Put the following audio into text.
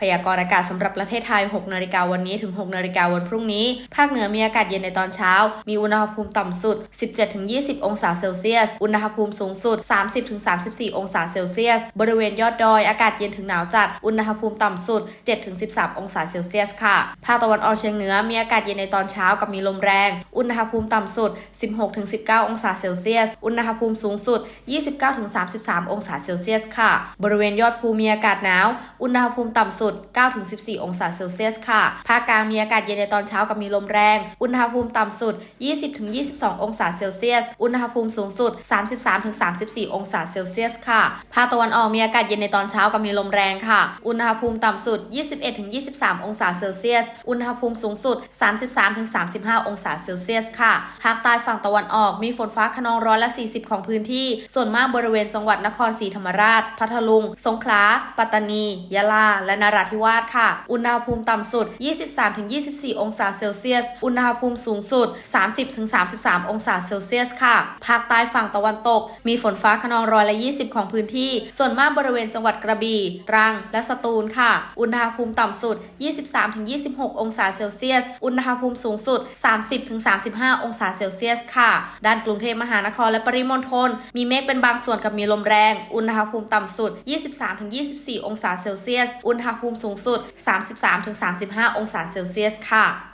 พยากรณ์อากาศสำหรับประเทศไทย 6 นาฬิกาวันนี้ถึง 6 นาฬิกาวันพรุ่งนี้ ภาคเหนือมีอากาศเย็นในตอนเช้า มีอุณหภูมิต่ำสุด 17-20 องศาเซลเซียส อุณหภูมิสูงสุด 30-34 องศาเซลเซียส บริเวณยอดดอยอากาศเย็นถึงหนาวจัด อุณหภูมิต่ำสุด 7-13 องศาเซลเซียสค่ะ ภาคตะวันออกเฉียงเหนือมีอากาศเย็นในตอนเช้ากับมีลมแรง อุณหภูมิต่ำสุด 16-19 องศาเซลเซียส อุณหภูมิสูงสุด 29-33 องศาเซลเซียสค่ะ บริเวณยอดภูมีอากาศหนาว อุณหภูมิต่ำสุด9-14 องศาเซลเซียสค่ะ ภาคกลางมีอากาศเย็นในตอนเช้ากับมีลมแรง อุณหภูมิต่ำสุด 20-22 องศาเซลเซียส อุณหภูมิสูงสุด 33-34 องศาเซลเซียสค่ะ ภาคตะวันออกมีอากาศเย็นในตอนเช้ากับมีลมแรงค่ะ อุณหภูมิต่ำสุด 21-23 องศาเซลเซียส อุณหภูมิสูงสุด 33-35 องศาเซลเซียสค่ะ ภาคใต้ฝั่งตะวันออกมีฝนฟ้าขนองร้อยละ 40 ของพื้นที่ ส่วนมากบริเวณจังหวัดนครศรีธรรมราช พัทลุง สงขลา ปัตตานี ยะลา และนราธิวาสค่ะ อุณหภูมิต่ำสุด 23-24 องศาเซลเซียส อุณหภูมิสูงสุด 30-33 องศาเซลเซียสค่ะ ภาคใต้ฝั่งตะวันตก มีฝนฟ้าขนองร้อยละ 20 ของพื้นที่ ส่วนมากบริเวณจังหวัดกระบี่ ตรัง และสตูลค่ะ อุณหภูมิต่ำสุด 23-26 องศาเซลเซียส อุณหภูมิสูงสุด 30-35 องศาเซลเซียสค่ะ ด้านกรุงเทพมหานครและปริมณฑล มีเมฆเป็นบางส่วนกับมีลมแรง อุณหภูมิต่ำสุด 23-24 องศาเซลเซียส อุณหภูภูมิสูงสุด 33-35 องศาเซลเซียสค่ะ